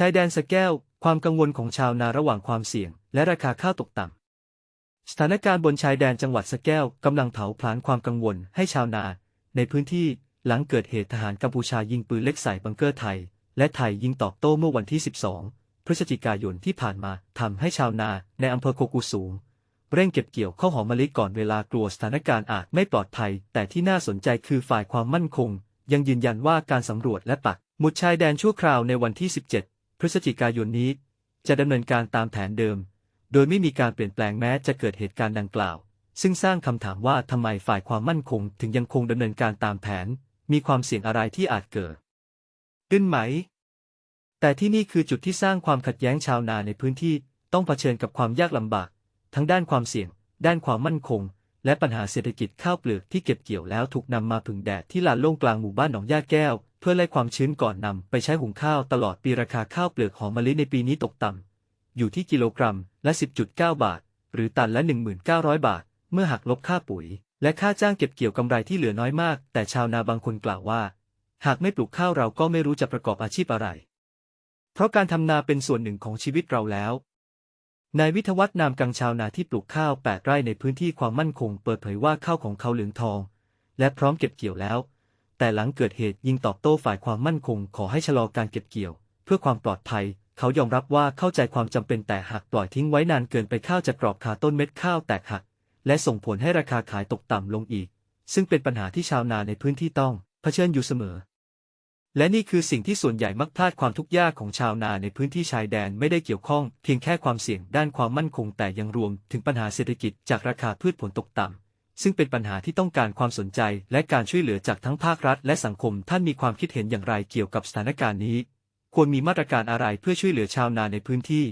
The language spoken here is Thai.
ชายแดนสแก้ว ความกังวลของชาวนาระหว่างความเสี่ยง และราคาข้าวตกต่ำ สถานการณ์บนชายแดนจังหวัดสแก้วกำลังเผาผลาญความกังวลให้ชาวนา ในพื้นที่หลังเกิดเหตุทหารกัมพูชายิงปืนเล็กใส่บังเกอร์ไทย และไทยยิงตอบโต้เมื่อวันที่ 12 พฤศจิกายนที่ผ่านมาทำให้ชาวนาในอำเภอโคกูสูงเร่งเก็บเกี่ยวข้าวหอมมะลิก่อนเวลากลัวสถานการณ์อาจไม่ปลอดภัย แต่ที่น่าสนใจคือฝ่ายความมั่นคง ยังยืนยันว่าการสำรวจและปักหมุดชายแดนชั่วคราวในวันที่ 17 พฤศจิกายนนี้ จะดำเนินการตามแผนเดิม โดยไม่มีการเปลี่ยนแปลงแม้จะเกิดเหตุการณ์ดังกล่าว ซึ่งสร้างคำถามว่าทำไมฝ่ายความมั่นคงถึงยังคงดำเนินการตามแผน มีความเสี่ยงอะไรที่อาจเกิดขึ้นไหม แต่ที่นี่คือจุดที่สร้างความขัดแย้งชาวนาในพื้นที่ต้องเผชิญกับความยากลำบาก ทั้งด้านความเสี่ยง ด้านความมั่นคง และปัญหาเศรษฐกิจข้าวเปลือกที่เก็บเกี่ยวแล้วถูกนำมาผึ่งแดดที่ลานโล่งกลางหมู่บ้านหนองย่าแก้ว เพื่อไล่ความชื้นก่อนนำไปใช้หุงข้าวตลอดปีราคาข้าวเปลือกหอมมะลิในปีนี้ตกต่ำ อยู่ที่กิโลกรัมละ 10.9 บาท หรือตันละ 1,900 บาท เมื่อหักลบค่าปุ๋ย และค่าจ้างเก็บเกี่ยวกำไรที่เหลือน้อยมาก แต่ชาวนาบางคนกล่าวว่า หากไม่ปลูกข้าวเราก็ไม่รู้จะประกอบอาชีพอะไร เพราะการทำนาเป็นส่วนหนึ่งของชีวิตเราแล้วนายวิทวัฒน์นามกังชาวนาที่ปลูกข้าว8ไร่ในพื้นที่ความมั่นคง เปิดเผยว่าข้าวของเขาเหลืองทอง และพร้อมเก็บเกี่ยวแล้ว แต่หลังเกิดเหตุยิงตอบโต้ฝ่ายความมั่นคงขอให้ชะลอการเก็บเกี่ยว เพื่อความปลอดภัย เขายอมรับว่าเข้าใจความจำเป็นแต่หากปล่อยทิ้งไว้นานเกินไปข้าวจะกรอบคาต้นเม็ดข้าวแตกหัก และส่งผลให้ราคาขายตกต่ำลงอีก ซึ่งเป็นปัญหาที่ชาวนาในพื้นที่ต้องเผชิญอยู่เสมอ และนี่คือสิ่งที่ส่วนใหญ่มักพลาดความทุกข์ยากของชาวนาในพื้นที่ชายแดนไม่ได้เกี่ยวข้อง เพียงแค่ความเสี่ยงด้านความมั่นคงแต่ยังรวมถึงปัญหาเศรษฐกิจจากราคาพืชผลตกต่ำ ซึ่งเป็นปัญหาที่ต้องการความสนใจและการช่วยเหลือจากทั้งภาครัฐและสังคม ท่านมีความคิดเห็นอย่างไรเกี่ยวกับสถานการณ์นี้ ควรมีมาตรการอะไรเพื่อช่วยเหลือชาวนาในพื้นที่